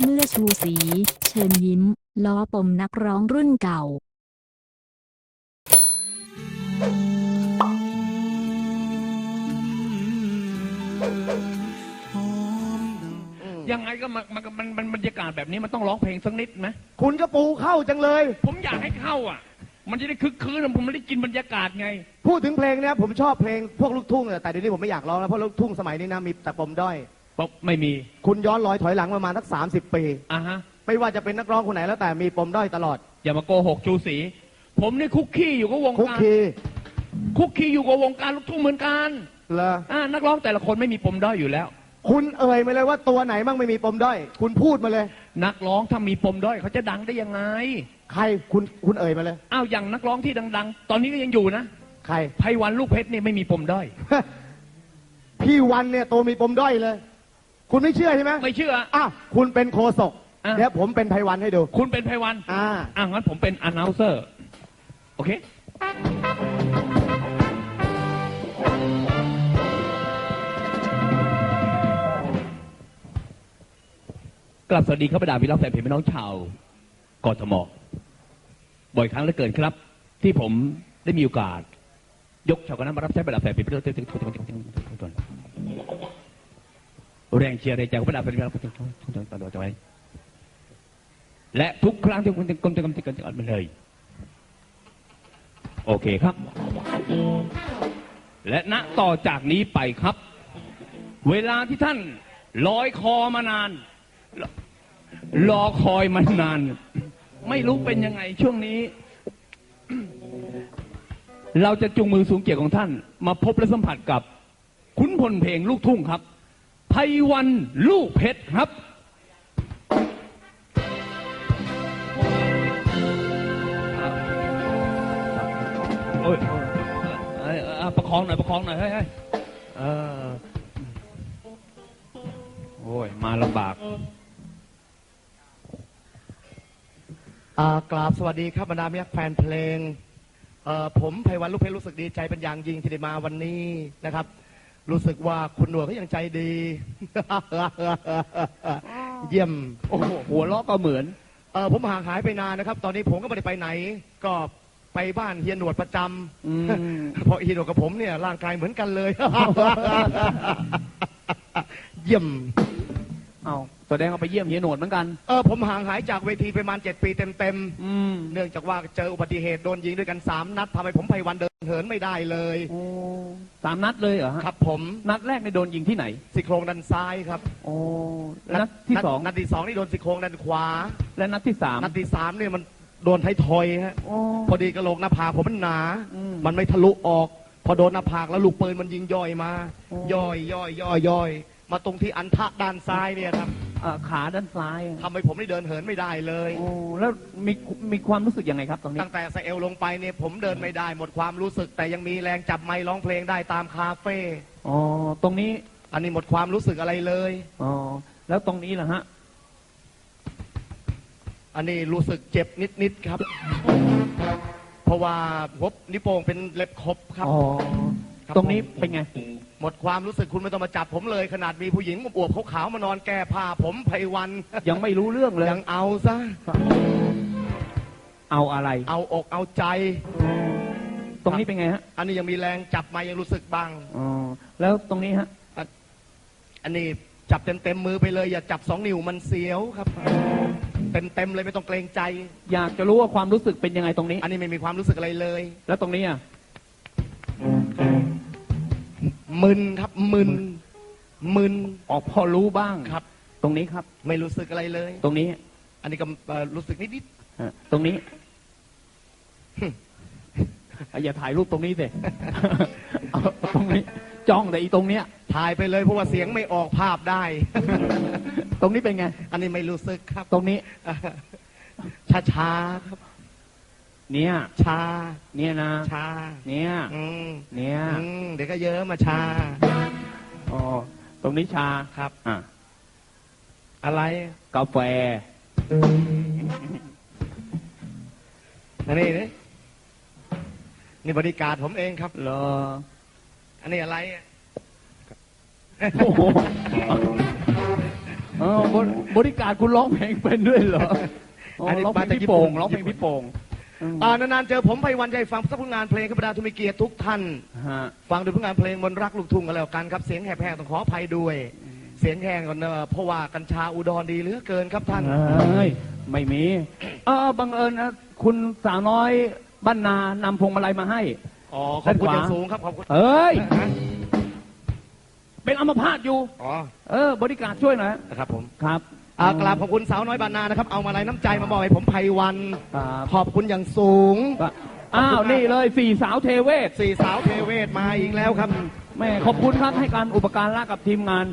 เมื่อชูสีเชิญยิ้ม ล้อปมนักร้องรุ่นเก่า ยังไงก็มันมันมันมันบรรยากาศแบบนี้มันต้องร้องเพลงสักนิดไหมคุณก็ปูเข้าจังเลย ผมอยากให้เข้าอะ มันจะได้คึกคืนผมไม่ได้กินบรรยากาศไง พูดถึงเพลงเนี้ยผมชอบเพลงพวกลูกทุ่งเนี่ยแต่เดี๋ยวนี้ผมไม่อยากร้องแล้วเพราะลูกทุ่งสมัยนี้นะมีแต่ปมด้อย บอกไม่มีคุณย้อนรอยถอยหลังประมาณสักสามสิบปี อะฮะ ไม่ว่าจะเป็นนักร้องคนไหนแล้วแต่มีปมด้อยตลอด อย่ามาโกหกชูสี ผมนี่คุกคีอยู่กับวงคุกการ คีคุกคีอยู่กับวงการลูกทุ่งเหมือนกันเลออ่านักร้องแต่ละคนไม่มีปมด้อยอยู่แล้ว คุณเอ่ยมาเลยว่าตัวไหนบ้างไม่มีปมด้อย คุณพูดมาเลย นักร้องถ้ามีปมด้อยเขาจะดังได้ยังไง ใครคุณคุณเอ่ยมาเลย อ้าวอย่างนักร้องที่ดัง ๆ ตอนนี้ก็ยังอยู่นะใคร ไพวันลูกเพชรนี่ไม่มีปมด้อย พี่วันเนี่ยตัวมีปมด้อยเลย คุณไม่เชื่อใช่ไหมไม่เชื่อ อ้าวคุณเป็นโคศกอะ เดี๋ยวผมเป็นไพวันให้ดู คุณเป็นไพวันอ่า อะงั้นผมเป็นอน o u เซอร์ โอเค กลับสวัสดีครับบรรดาพี่น้องแฟนเพลงพี่น้องชาวกทมบ่อยครั้งเหลือเกินครับ ที่ผมได้มีโอกาส ยกชาวคณะมารับใช้บรรดาแฟนเพลงพี่น้อง แรงเชียร์แรงใจของบรรดาแฟนเพลงพี่อตลอดไปและทุกครั้งที่คุณกรมจะกรมจะกรมจะกรมเลย โอเคครับ และณต่อจากนี้ไปครับ เวลาที่ท่านลอยคอมานาน รอคอยมานาน ไม่รู้เป็นยังไงช่วงนี้ เราจะจูงมือสูงเกียรติของท่าน มาพบและสัมผัสกับขุนพลเพลงลูกทุ่งครับ ไพวันลูกเพชรครับโอ้ยเอ้อ้ยประคองหน่อยประคองหน่อยเฮ้ยเฮ้ยโอ้ยมาลำบากอากราบสวัสดีครับบรรดามิตรแฟนเพลงเอ่อผมไพวันลูกเพชรรู้สึกดีใจเป็นอย่างยิ่งที่ได้มาวันนี้นะครับ รู้สึกว่าคุณหนวดก็ยังใจดี เยี่ยมโอ้โหหัวล้อก็เหมือนเออผมห่างหายไปนานนะครับ ตอนนี้ผมก็ไม่ได้ไปไหน ก็ไปบ้านเฮียหนวดประจอืมำ เพราะเฮียหนวดกับผมเนี่ยร่างกายเหมือนกันเลย เยี่ยม เอา แสดงว่าไปเยี่ยมเฮียโหนดเหมือนกัน เออผมห่างหายจากเวทีประมาณเจ็ดปีเต็มอืมๆ เนื่องจากว่าเจออุบัติเหตุโดนยิงด้วยกันสามนัดทำให้ผมไพวันเดินเหินไม่ได้เลย โอ้สามนัดเลยเหรอฮะครับผมนัดแรกในโดนยิงที่ไหน ซี่โครงด้านซ้ายครับโอ้แล้วนัดที่สองนัดที่สองนี่โดนซี่โครงด้านขวา และนัดที่สามนัดที่สามเนี่ยมันโดนไทยทอยฮะ โอ้ พอดีกระโหลกหน้าผากผมมันหนา อืมมันไม่ทะลุออก พอโดนหน้าผากแล้วลูกปืนมันยิงย่อยมา โอ้ ย่อยย่อยย่อยย่อย มาตรงที่อันทะด้านซ้ายเนี่ยครับ อ่าขาด้านซ้ายทำให้ผมได้เดินเหินไม่ได้เลย โอ้แล้วมีมีความรู้สึกยังไงครับตรงนี้ ตั้งแต่สะเอวลงไปเนี่ยผมเดินไม่ได้หมดความรู้สึก แต่ยังมีแรงจับไมค์ร้องเพลงได้ตามคาเฟ่ อ๋อ ตรงนี้ อันนี้หมดความรู้สึกอะไรเลย อ๋อ แล้วตรงนี้ล่ะฮะ อันนี้รู้สึกเจ็บนิดๆครับ เพราะว่าหัวนิ้วโป้งเป็นเล็บครบครับ อ๋อ ครับตรงนี้ผม เป็นไง หมดความรู้สึกคุณไม่ต้องมาจับผมเลย ขนาดมีผู้หญิงอวบๆขาวๆมานอนแก้ผ้าผมไพวัน ยังไม่รู้เรื่องเลย ยังเอาซะ เอาอะไร เอาอกเอาใจ ตรงนี้เป็นไงฮะ อันนี้ยังมีแรงจับมายังรู้สึกบ้างอ๋อแล้วตรงนี้ฮะ อันนี้จับเต็มเต็มๆมือไปเลย อย่าจับสองนิ้วมันเสียวครับ เต็มเต็มๆเลยไม่ต้องเกรงใจ อยากจะรู้ว่าความรู้สึกเป็นยังไงตรงนี้ อันนี้ไม่มีความรู้สึกอะไรเลย แล้วตรงนี้อะ มึนครับมึนมึนออกพอรู้บ้างครับ ตรงนี้ครับ ไม่รู้สึกอะไรเลย ตรงนี้ อันนี้ก็เอ่อรู้สึกนิดอะตรงนี้ อย่าถ่ายรูปตรงนี้สิ เอาตรงนี้ จ้องแต่อีตรงเนี้ย ๆถ่ายไปเลยเพราะว่าเสียงไม่ออกภาพได้ ตรงนี้เป็นไง อันนี้ไม่รู้สึกครับตรงนี้ ช้าช้าๆครับ เนี่ยช้าเนี่ยนะช้าเนี่ย อืมเนี่ย อืมเดี๋ยวก็เยอะมาชา อ๋อ ตรงนี้ชาครับ อะอะไร กาแฟ อันนี้นี่นี่บริการผมเองครับ เหรอ อันนี้อะไรอะโอ้โหเออบริบริการคุณร้องเพลงเป็นด้วยเหรออ๋ออันนี้ร้องเพลมางจากพี่ญี่ปุ่โป่นงร้องเพลงพี่โป่ง อืมอ่านานๆเจอผมไพวันใจฟังสักผลงานเพลงครับบรรดาทุนมีเกียรติทุกท่าน ฮะ ฟังดูผลงานเพลงมนต์รักลูกทุ่งกันแล้วกันครับ เสียงแหบแห้งต้องขออภัยด้วย เสียงแห้งก่อนเนอะเพราะว่ากัญชาอุดรดีเหลือเกินครับท่าน เอ้ยไม่มีเออบังเอิญนะคุณสาวน้อยบ้านนานำพวงมาลัยมาให้ อ๋อ ขอบคุณอด้านขวาย่างสูงครับขอบคุณเอ้ยฮะเป็นอัมพาตอยู่ อ๋อ เออบริการช่วยหน่อยนะครับผม ครับ อ่ากราบขอบคุณสาวน้อยบานนานะครับ เอามาลัยน้ำใจมาบอกให้ผมไพวัน ครับขอบคุณอย่างสูงก็อ้าว นี่เลยสี่สาวเทเวศ สี่สาวเทเวศมาอีกแล้วครับ แม่ขอบคุณครับให้การอุปการะกับทีมงาน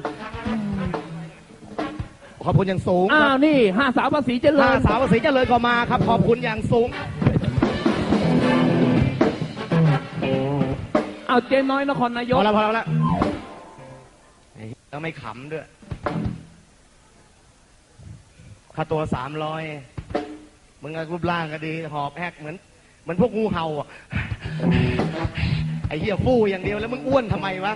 ขอบคุณอย่างสูงคอ้ารัวบนี่ห้าสาวภาษีเจริห้าญสาวสีเจริญก็มาครับ ขอบคุณอย่างสูง อ้าวเจนน้อยนครนายพก อแล้วพอแล้วพอแล้วไอ้แล้วไม่ขำด้วย ค่าตัวสามร้อยมึงอะรูปร่างก็ดี หอบแฮกเหมือนเหมือนพวกงูเห่าอะ ไอ้เหี้ยฟู่อย่างเดียวแล้วมึงอ้วนทำไมวะ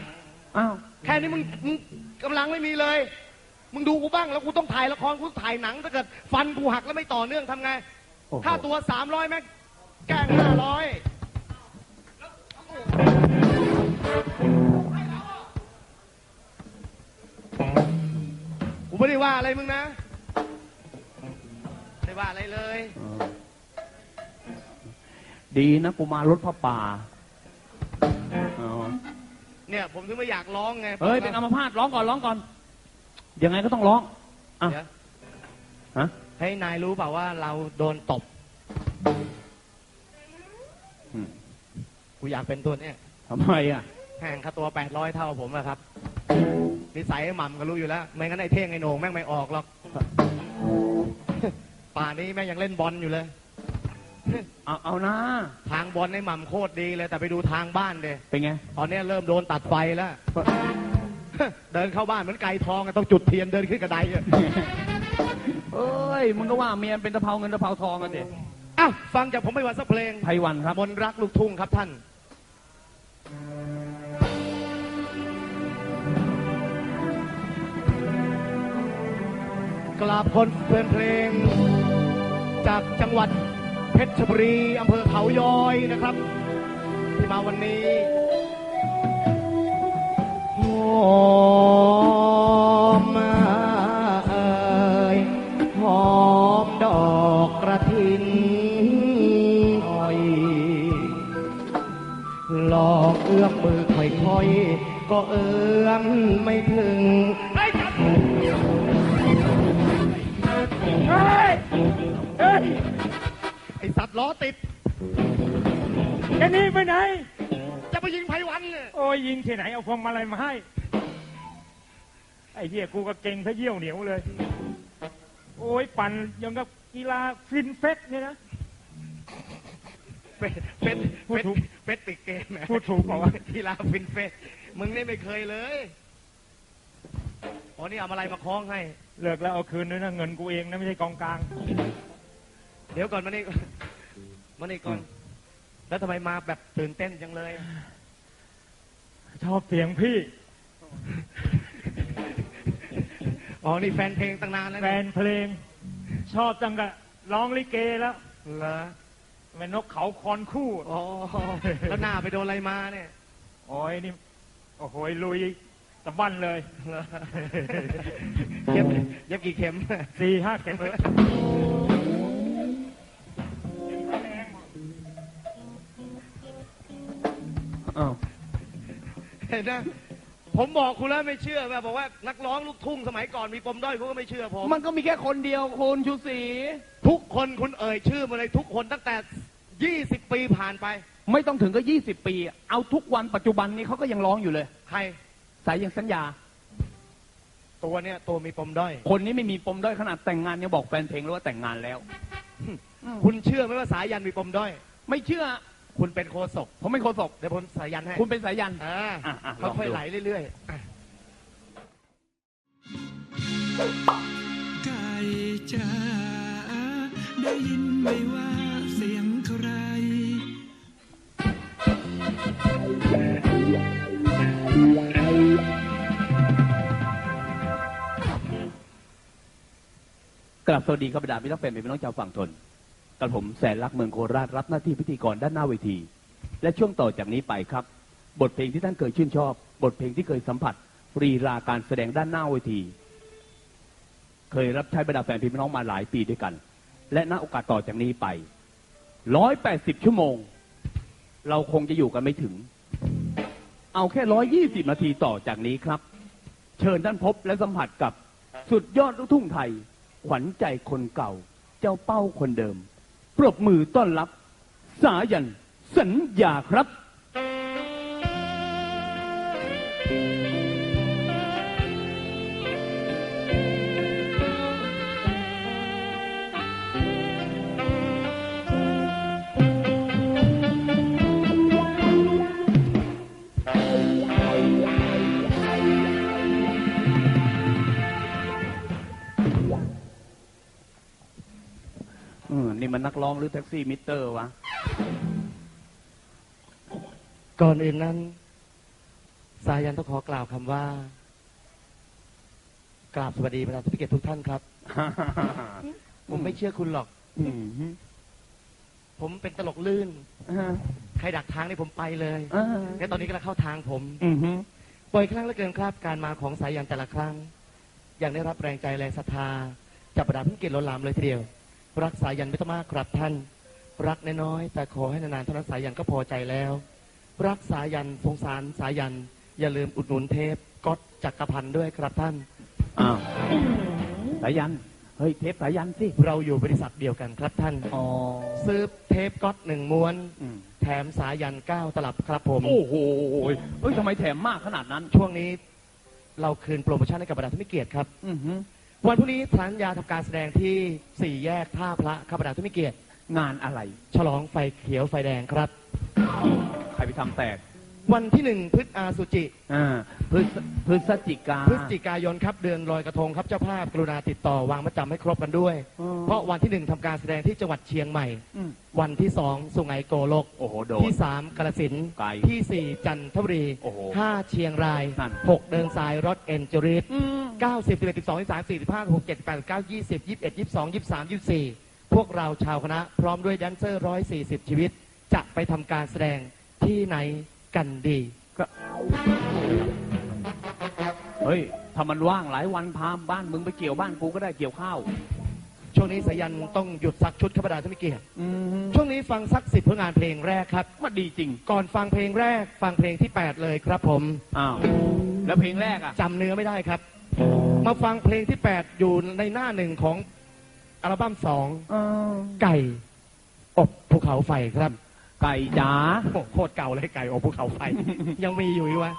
อ้าว แค่นี้มึงมึงกำลังไม่มีเลย มึงดูกูบ้างแล้วกูต้องถ่ายละครกูถ่ายหนังถ้าเกิดฟันกูหักแล้วไม่ต่อเนื่องทำไง โอ้โห ค่าตัวสามร้อยแม่งแกล้งห้าร้อยกูไม่ได้ว่าอะไรมึงนะไม่ได้ ว่าอะไรเลย ดีนะกูมารถพระป่าอ๋อเนี่ย ผมถึงไม่อยากร้องไงเฮ้ยเป็นอัมพาตร้องก่อนร้องก่อน ยังไงก็ต้องร้องอะเดี๋ยวฮะให้นายรู้เปล่าว่าเราโดนตบ อืมกูอยากเป็นตัวเนี้ยทำไมอะแห่งค่าตัวแปดร้อยเท่าผมอะครับนิสัยไอ้หม่ำก็รู้อยู่แล้ว ไม่งั้นไอ้เท่งไอ้โหนงแม่งไม่ออกหรอก ป่านนี้แม่งยังเล่นบอลอยู่เลย เอาเอานะ ทางบอลไอ้หม่ำโคตรดีเลย แต่ไปดูทางบ้านเดยเป็นไง ตอนเนี้ยเริ่มโดนตัดไฟแล้ว เดินเข้าบ้านเหมือนไก่ทองอะต้องจุดเทียนเดินขึ้นกระไดอะเอ้ย มึงก็ว่าเมียเป็นตะเภาเงินตะเภาทองกันดิอ้าวฟังจากผมไปวันสักเพลงไพวันครับ มนต์รักลูกทุ่งครับท่าน กราบคนเพลงเพลง จากจังหวัดเพชรบุรีอำเภอเขาย้อยนะครับ ที่มาวันนี้หอมมาเอ่ยหอมดอกกระถินอ่อยหลอกเอื้อมมือค่อยๆ ก็เอื้อมไม่ถึงไอ้จับ เฮ้ยเฮ้ยไอ้สัตว์ล้อติด แค่นี้ไปไหน จะไปยิงไพวันเนี่ยโอ้ยยิงที่ไหนเอาพวงมาลัยมาให้ ไอ้เหี้ยกูก็เก่งถ้าเยี่ยวเหนียวเลย โอ้ยปั่นยังกับกีฬาฟินเฟสเนี่ยนะ เป็นเป็นพูดเป็นถูกเป็นติดเกมนะพูดถูกเปล่าวะ กีฬาฟินเฟสมึงนี่ไม่เคยเลยอ๋อนี่เอาอะไรมาคล้องให้ เลิกแล้วเอาคืนด้วยนะเงินกูเองนะไม่ใช่กองกลาง เดี๋ยวก่อนมานี่มานี่ก่อน แล้วทำไมมาแบบตื่นเต้นจังเลย ชอบเสียงพี่ อ๋อ นี่แฟนเพลงตั้งนานแล้วแฟเนี่ยนเพลง ชอบจังกะร้องลิเกแล้วเหรอแม่นกเขาคอนคู่ อ๋อ แล้วหน้าไปโดนอะไรมาเนี่ยโอ้ยนี่ โอ้โหลุยตะบั้นเลยเหรอเย็บเย็บกี่เข็ม สี่ห้าเข็มเลย เห็นนะผมบอกคุณแล้วไม่เชื่อแบบบอกว่านักร้องลูกทุ่งสมัยก่อนมีปมด้อยคุณก็ไม่เชื่อผมมันก็มีแค่คนเดียวคุณชูศรีทุกคนคุณเอ่ยชื่อมาเลยทุกคนตั้งแต่ 20 ปีผ่านไป ไม่ต้องถึงก็ยี่สิบปี เอาทุกวันปัจจุบันนี้เขาก็ยังร้องอยู่เลย ใคร สายยังสัญญา ตัวเนี่ยตัวมีปมด้อย คนนี้ไม่มีปมด้อยขนาดแต่งงานยังบอกแฟนเพลงแล้วว่าแต่งงานแล้ว คุณเชื่อไหมว่าสายันมีปมด้อย ไม่เชื่อ คุณเป็นโคศกผมไม่โคศกเดี๋ยวผมสายันให้ คุณเป็นสายยันอ่าอะอะค่อยลองดูๆไหลเรื่อยๆอะไก่จ๋าได้ยินไหมว่าเสียงใครอกลับสวัสดีครับบรรดาพี่น้องแฟนเพลงพี่น้องชาวฝั่งทน กับผมแสนรักเมืองโคราชรับหน้าที่พิธีกรด้านหน้าเวที และช่วงต่อจากนี้ไปครับ บทเพลงที่ท่านเคยชื่นชอบ บทเพลงที่เคยสัมผัสรีราการแสดงด้านหน้าเวที เคยรับใช้บรรดาแฟนพี่น้องมาหลายปีด้วยกัน และณโอกาสต่อจากนี้ไปร้อยแปดสิบชั่วโมง เราคงจะอยู่กันไม่ถึง เอาแค่ร้อยยี่สิบนาทีต่อจากนี้ครับ เชิญท่านพบและสัมผัสกับสุดยอดลูกทุ่งไทย ขวัญใจคนเก่า เจ้าเป้าคนเดิม ปรบมือต้อนรับ สายันสัญญาครับ นี่มันนักร้องหรือแท็กซี่มิเตอร์วะ ก่อนอื่นนั้น สายันต้องขอกล่าวคำว่า กราบสวัสดีประธานผู้เกียรติทุกท่านครับ ผมไม่เชื่อคุณหรอกอืมผมเป็นตลกลื่นอ่าใครดักทางนี่ผมไปเลยอ่าและตอนนี้กำลังเข้าทางผมอืมฮึบ่อยครั้งเหลือเกินครับ การมาของสายันแต่ละครั้งยังได้รับแรงใจแรงศรัทธาจากบรรดาผู้เกียรติล้นหลามเลยทีเดียว รักสายันไม่ต้องมากครับท่าน รักน้อยๆแต่ขอให้นานๆเท่านั้นสายันก็พอใจแล้ว รักสายันสงสารสายัน อย่าลืมอุดหนุนเทปก๊อตจักรพันธ์ด้วยครับท่าน อ้าวสายัน เฮ้ยเทปสายันสิเราอยู่บริษัทเดียวกันครับท่าน อ๋อ ซื้อเทปก๊อตหนึ่งม้วน อืม แถมสายันเก้าตลับครับผม โอ้โหเฮ้ยทำไมแถมมากขนาดนั้น ช่วงนี้เราคืนโปรโมชั่นให้กับบรรดาท่านผู้เกียรติครับ อือฮึ วันพรุ่งนี้สัญญาทำการแสดงที่สี่แยกท่าพระข้าพเจ้าทุกมิเกียรติ งานอะไร ฉลองไฟเขียวไฟแดงครับ ใครไปทำแตก วันที่หนึ่งพฤศอาสุจิ อ่าพฤศพฤศจิกาพฤศจิกายนครับเดือนลอยกระทงครับเจ้าภาพกรุณาติดต่อวางมาจำให้ครบกันด้วย อ๋อเพราะวันที่หนึ่งทำการแสดงที่จังหวัดเชียงใหม่ อืมวันที่สองสุไหงโกลก โอ้โหโดน ที่สามกาฬสินธุ์ไกลที่สี่จันทบุรีโอ้โหห้าเชียงรายนั่น หกเดินสายรถเอ็นจูริสอืม เก้าสิบสิบเอ็ดสิบสองสิบสามสี่สิบห้าหกเจ็ดแปดเก้ายี่สิบยี่สิบเอ็ดยี่สิบสองยี่สิบสามยี่สิบสี่พวกเราชาวคณะ พร้อมด้วยแดนเซอร์ร้อยสี่สิบชีวิต จะไปทำการแสดงที่ไหน กันดีเฮ้ยถ้ามันว่างหลายวันพามบ้านมึงไปเกี่ยวบ้านกูก็ได้เกี่ยวข้าว ช่วงนี้สายันต้องหยุดซักชุดข้าพเจ้าท่านไม่เกียรติอืมช่วงนี้ฟังสักสิบเพื่องานเพลงแรกครับมันดีจริงก่อนฟังเพลงแรก ฟังเพลงที่ 8 เลยครับผมอ้าวแล้วเพลงแรกอะจำเนื้อไม่ได้ครับ มาฟังเพลงที่ 8 อยู่ในหน้าหนึ่งของอัลบั้มสองไก่ อบภูเขาไฟครับ ไก่จ๋าโอ้โคตรเก่าเลยไก่อบภูเขาไฟ ยังมีอยู่อีกวะ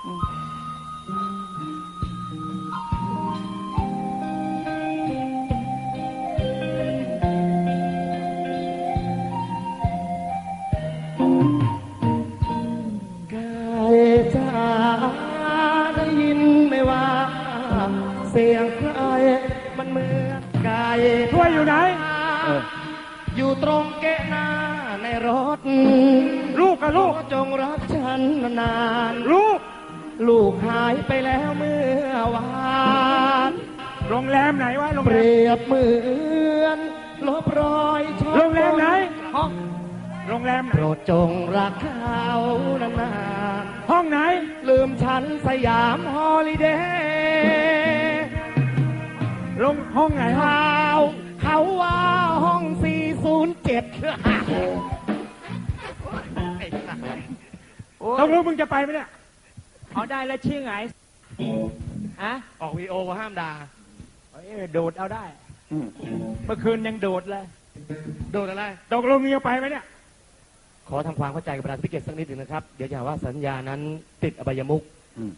มฉันสยามฮอลิเดย์ลงห้องไหนห้องข่าวเขาว่าห้อง 407ตกลงมึงจะไปไหมเนี่ย เอาได้แล้วชื่อไงฮะออกวีโอก็ห้ามด่าเอ้ยโดดเอาได้อืมเมื่อคืนยังโดดเลย โดนอะไรตกลงมึงจะไปไหมเนี่ย ขอทำความเข้าใจกับประธานพิเกตสักนิดหนึ่งนะครับ เดี๋ยวจะหาว่าสัญญานั้นติดอบายมุกอืม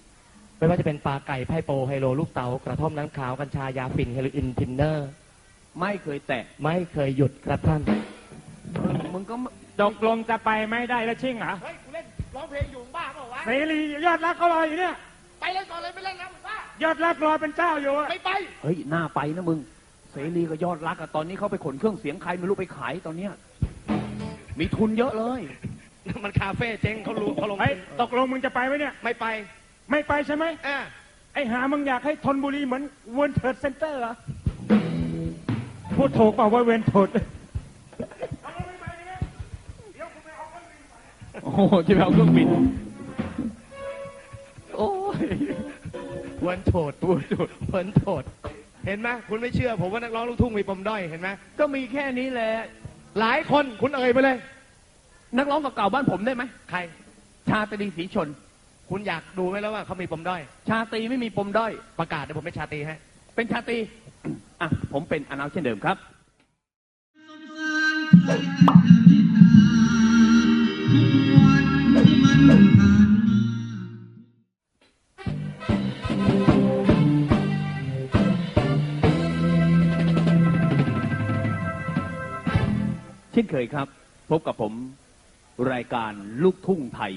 ไม่ว่าจะเป็นปลาไก่ไพ่โปไฮโลลูกเต๋ากระท่อมน้ำขาวกัญชายาฝิ่นเฮโรอีนทินเนอร์ ไม่เคยแตะไม่เคยหยุดครับท่านมึงก็ไม่ตกลงจะไปไม่ได้แล้วชิ่งเหรอเฮ้ยกูเล่นร้องเพลงอยู่บ้าเปล่าวะเสรียอดรักเขารออยู่เนี่ยไปเล่นก่อนเลยไม่เล่นแล้วบ้ายอดรักรอเป็นเจ้าอยู่อะไม่ไปเฮ้ยหน้าไปนะมึงเสรีก็ยอดรักอะตอนนี้เขาไปขนเครื่องเสียงใครไม่รู้ไปขายตอนเนี้ย มีทุนเยอะเลย มันคาเฟ่เจ๊งเขารู้เขาลงไอ้ยตกลงมึงจะไปไหมเนี่ย ไม่ไปไม่ไปใช่ไหมอ่าไอ้หามึงอยากให้ทนบุรีเหมือนเวิร์นเทิร์ดเซ็นเตอร์เหรอพูดถูกเปล่าว่าเวนถุดโอ้โหจะไปเอาเครื่องบิน โอ้ยเวิร์นโถดเวิร์นโถดเวิร์นโถด เห็นไหมคุณไม่เชื่อ ผมว่านักร้องลูกทุ่งมีปมด้อยเห็นไหมก็มีแค่นี้แหละ หลายคนคุณเอ่ยไปเลย นักร้องเก่าๆบ้านผมได้ไหมใคร ชาตรีสีชน คุณอยากดูไหมแล้วว่าเขามีปมด้อย ชาตรีไม่มีปมด้อย ประกาศเดี๋ยวผมไปชาตรีให้ เป็นชาตรี อะ ผมเป็นอนาวเช่นเดิมครับเช่นเคยครับ พบกับผมรายการลูกทุ่งไทย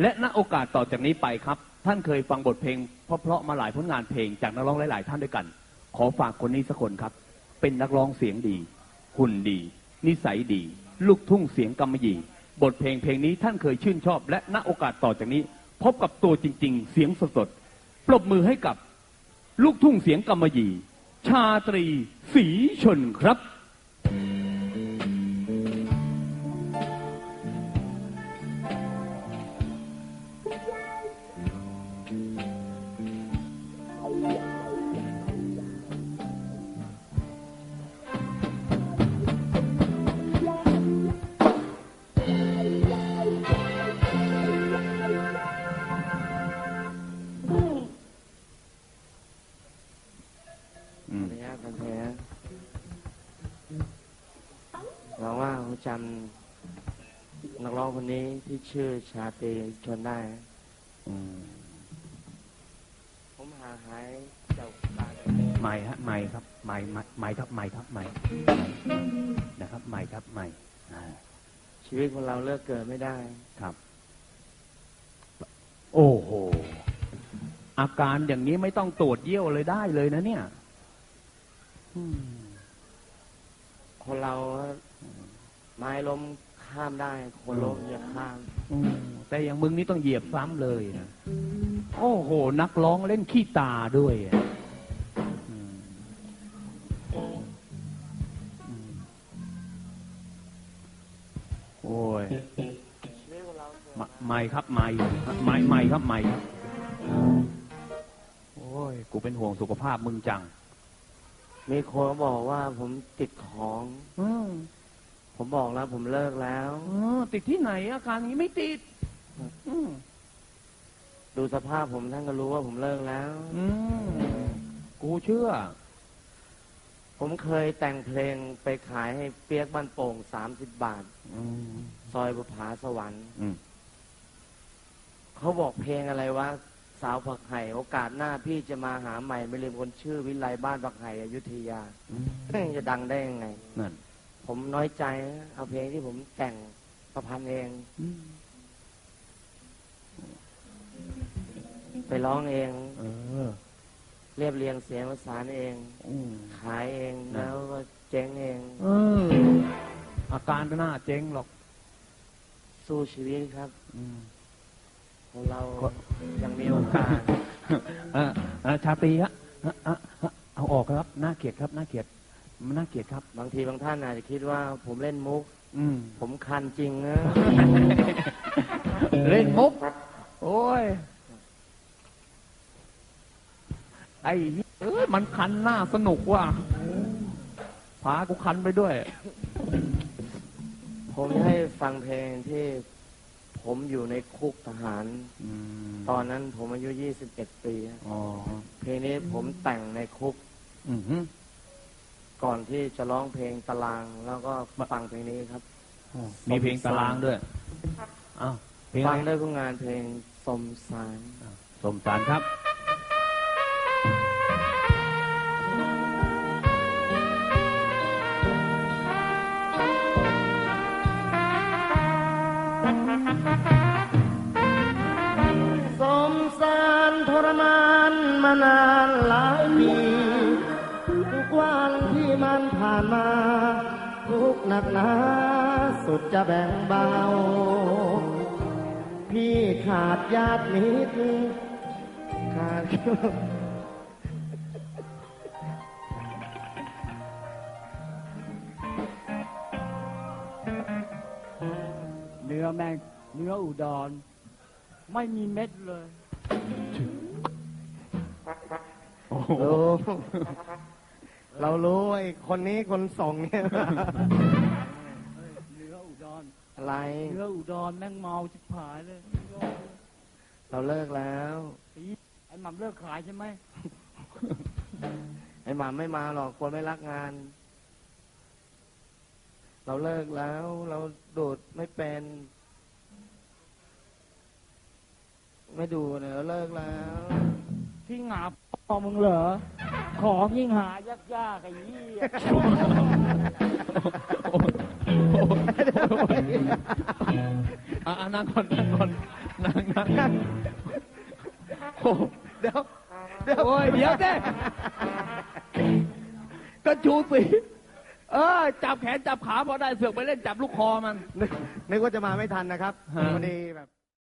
และณโอกาสต่อจากนี้ไปครับ ท่านเคยฟังบทเพลงเพราะๆมาหลายผลงานเพลงจากนักร้องหลาย ๆ ท่านด้วยกัน ขอฝากคนนี้สักคนครับ เป็นนักร้องเสียงดี หุ่นดี นิสัยดี ลูกทุ่งเสียงกำมะหยี่บทเพลงเพลงนี้ท่านเคยชื่นชอบ และณโอกาสต่อจากนี้ พบกับตัวจริง ๆ เสียงสดๆปรบมือให้กับ ลูกทุ่งเสียงกำมะหยี่ชาตรีสีชนครับ จำนักร้องคนนี้ที่ชื่อชาตรีชนได้อืมผมหาหายจากบ้านไม่ฮะไม่ครับไม่ไม่ไม่ครับไม่ครับไม่นะครับไม่ครับไม่อ่าชีวิตของเราเลิกเกิดไม่ได้ครับ โอ้โหอาการอย่างนี้ไม่ต้องตรวจเยี่ยวเลยได้เลยนะเนี่ยอืมคนเรา ไม้ล้มข้ามได้คนล้มอย่าข้าม อืมแต่อย่างมึงนี่ต้องเหยียบซ้ำเลยนะโอ้โห นักร้องเล่นขี้ตาด้วยอะอืมอืมโอ้ยชีวิตของเราเกิดไม่ไม่ครับไม่ไม่ไม่ครับไม่ครับโอ้ยกูเป็นห่วงสุขภาพมึงจัง มีคนบอกว่าผมติดของ อืม ผมบอกแล้วผมเลิกแล้วเออติดที่ไหนอาการนี้ไม่ติด อืมดูสภาพผมท่านก็รู้ว่าผมเลิกแล้ว อืมกูเชื่อ ผมเคยแต่งเพลงไปขายให้เปียกบ้านโป่งสามสิบบาท อืม ซอยบุภาสวรรค์อืม เขาบอกเพลงอะไรวะสาวผักไห่โอกาสหน้าพี่จะมาหาใหม่ ไม่ลืมคนชื่อวิไลบ้านผักไห่อยุธยาอืมเอ้ยจะดังได้ยังไง นั่น ผมน้อยใจนะเอาเพลงที่ผมแต่งประพันธ์เองอืมไปร้องเองเออ เรียบเรียงเสียงประสานเอง อืมขายเองนั่นแล้วก็เจ๊งเอง เออ อาการก็น่าเจ๊งหรอกสู้ชีวิตครับอืม ของเรายังมีโอกาส เออเออชาตรีฮะเอ่อเอ่อเอ่อเอาออกครับ น่าเกลียดครับ น่าเกลียด มันน่าเกลียดครับ บางทีบางท่านอาจจะคิดว่าผมเล่นมุก อืม ผมคันจริงนะ เล่นมุก โอ้ย ไอ้เหี้ยเอ้ยมันคันหน้าสนุกว่ะพากูคันไปด้วย ผมจะให้ฟังเพลงที่ผมอยู่ในคุกทหาร อืมตอนนั้นผมอายุ 21 ปี อ๋อเพลงนี้ผมแต่งในคุก อือหือ ก่อนที่จะร้องเพลงตารางแล้วก็ฟังเพลงนี้ครับมีเพลงตารางด้วยอ้าวเพลงฟัอะงไรด้วยผลงานเพลงสมสาร สมสารครับักหนาสุดจะแบ่งเบา พี่ขาดญาติมิดขาดเนื้อแมงเนื้ออุดร ไม่มีเม็ดเลย โอ้เรารู้ไอ้คนนี้คนส่งเนี่ย อะไร เนื้ออุดรแม่งเมาชิบหายเลย เราเลิกแล้ว ไอ้หม่ำเลิกขายใช่ไหม ไอ้หมาไม่มาหรอกคนไม่รักงาน เราเลิกแล้ว เราดูดไม่เป็น ไม่ดูเนี่ยเราเลิกแล้วที่หงาพอมึงเหรอ ของยิ่งหายากๆไอ้ยี่ อะอะนั่งก่อนนั่งก่อนนั่งนั่งนั่งโอ้โหเดี๋ยวเดี๋ยวโอ้ยเดี๋ยวเด้ก็ชูสีเออจับแขนจับขาพอได้เสือกไปเล่นจับลูกคอมันนึกนึกว่าจะมาไม่ทันนะครับฮะพอดีแบบ